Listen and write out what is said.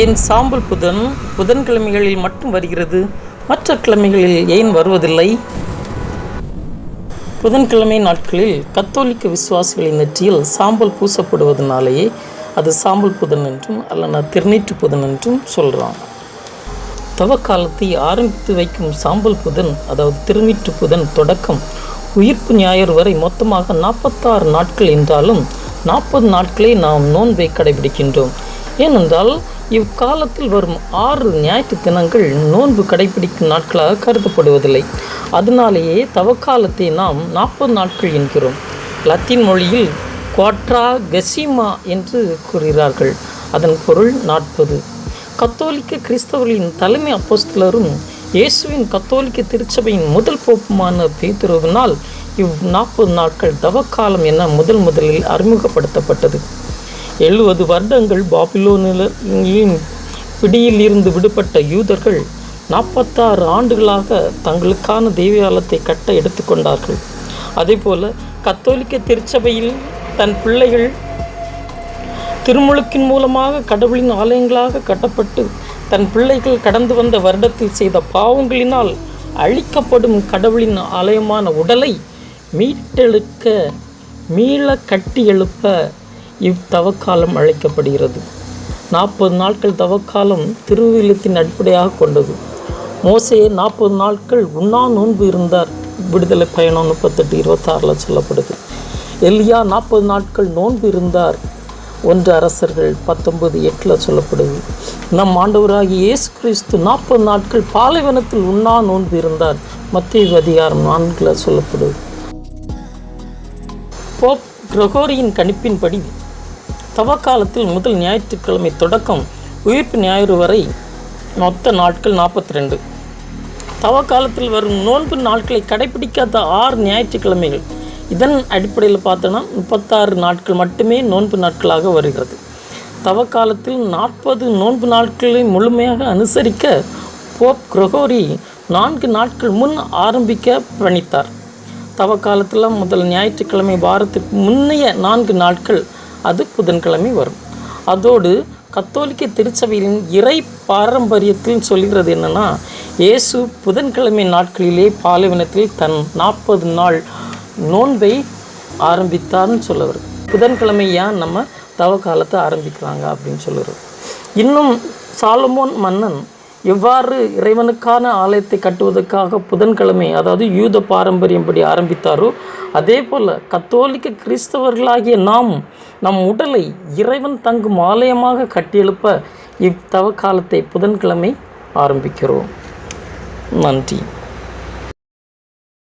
ஏன் சாம்பல் புதன் புதன்கிழமைகளில் மட்டும் வருகிறது? மற்ற கிழமைகளில் ஏன் வருவதில்லை? புதன்கிழமை நாட்களில் கத்தோலிக்க விசுவாசிகளின் நெற்றியில் சாம்பல் பூசப்படுவதனாலேயே அது சாம்பல் புதன் என்றும் அல்லனா திருநீற்று புதன் என்றும் சொல்கிறாங்க தவக்காலத்தை ஆரம்பித்து வைக்கும் சாம்பல் புதன் அதாவது திருநீற்று புதன் தொடக்கம் உயிர்ப்பு ஞாயிறு வரை மொத்தமாக நாற்பத்தாறு நாட்கள் என்றாலும் நாற்பது நாட்களே நாம் நோன்பை கடைபிடிக்கின்றோம். ஏனென்றால் இவ்காலத்தில் வரும் ஆறு ஞாயிற்று தினங்கள் நோன்பு கடைபிடிக்கும் நாட்களாக கருதப்படுவதில்லை. அதனாலேயே தவக்காலத்தை நாம் நாற்பது நாட்கள் என்கிறோம். லத்தீன் மொழியில் குவாட்ரா கசிமா என்று கூறுகிறார்கள். அதன் பொருள் நாற்பது. கத்தோலிக்க கிறிஸ்தவர்களின் தலைமை அப்போஸ்தலரும் இயேசுவின் கத்தோலிக்க திருச்சபையின் முதல் போப்புமான பேதுருவினால் இவ் நாற்பது நாட்கள் தவக்காலம் என முதல் முதலில் அறிமுகப்படுத்தப்பட்டது. எழுபது வருடங்கள் பாபிலோனின் பிடியில் இருந்து விடுபட்ட யூதர்கள் நாற்பத்தாறு ஆண்டுகளாக தங்களுக்கான தேவாலயத்தை கட்ட எடுத்துக்கொண்டார்கள் அதேபோல கத்தோலிக்க திருச்சபையில் தன் பிள்ளைகள் திருமுழுக்கின் மூலமாக கடவுளின் ஆலயங்களாக கட்டப்பட்டு தன் பிள்ளைகள் கடந்து வந்த வருடத்தில் செய்த பாவங்களினால் அழிக்கப்படும் கடவுளின் ஆலயமான உடலை மீட்டெழுக்க மீள கட்டி எழுப்ப இவ்வக்காலம் அழைக்கப்படுகிறது. நாற்பது நாட்கள் தவக்காலம் திருவிழத்தின் அடிப்படையாக கொண்டது. மோசையே நாற்பது நாட்கள் உண்ணா நோன்பு இருந்தார். விடுதலை பயணம் முப்பத்தெட்டு இருபத்தாறில் சொல்லப்படுது. எல்லியா நாற்பது நாட்கள் நோன்பு இருந்தார். ஒன்று அரசர்கள் பத்தொன்பது எட்டில் சொல்லப்படுது. நம் ஆண்டவராகிய இயேசு கிறிஸ்து நாற்பது நாட்கள் பாலைவனத்தில் உண்ணா நோன்பு இருந்தார். மத்திய அதிகாரம் நான்கில் சொல்லப்படுது. போப் கிரகோரியின் கணிப்பின்படி தவக்காலத்தில் முதல் ஞாயிற்றுக்கிழமை தொடக்கம் உயிர்ப்பு ஞாயிறு வரை மொத்த நாட்கள் நாற்பத்தி ரெண்டு தவக்காலத்தில் வரும் நோன்பு நாட்களை கடைபிடிக்காத ஆறு ஞாயிற்றுக்கிழமைகள். இதன் அடிப்படையில் பார்த்தோன்னா முப்பத்தாறு நாட்கள் மட்டுமே நோன்பு நாட்களாக வருகிறது. தவக்காலத்தில் நாற்பது நோன்பு நாட்களை முழுமையாக அனுசரிக்க போப் கிரகோரி நான்கு நாட்கள் முன் ஆரம்பிக்க பணித்தார். தவக்காலத்தில் முதல் ஞாயிற்றுக்கிழமை வாரத்துக்கு முன்னைய நான்கு நாட்கள் அது புதன்கிழமை வரும். அதோடு கத்தோலிக்க திருச்சபையின் இறை பாரம்பரியத்தில் சொல்கிறது என்னென்னா இயேசு புதன்கிழமை நாட்களிலே பாலைவனத்தில் தன் நாற்பது நாள் நோன்பை ஆரம்பித்தார்னு சொல்லுவார். புதன்கிழமை ஏன் நம்ம தவ காலத்தை ஆரம்பிக்கிறாங்க அப்படின்னு சொல்லுறது. இன்னும் சாலமோன் மன்னன் எவ்வாறு இறைவனுக்கான ஆலயத்தை கட்டுவதற்காக புதன்கிழமை அதாவது யூத பாரம்பரியம்படி ஆரம்பித்தாரோ அதே போல் கத்தோலிக்க கிறிஸ்தவர்களாகிய நாம் நம் உடலை இறைவன் தங்கும் ஆலயமாக கட்டியெழுப்ப இத்தவ காலத்தை புதன்கிழமை ஆரம்பிக்கிறோம். நன்றி.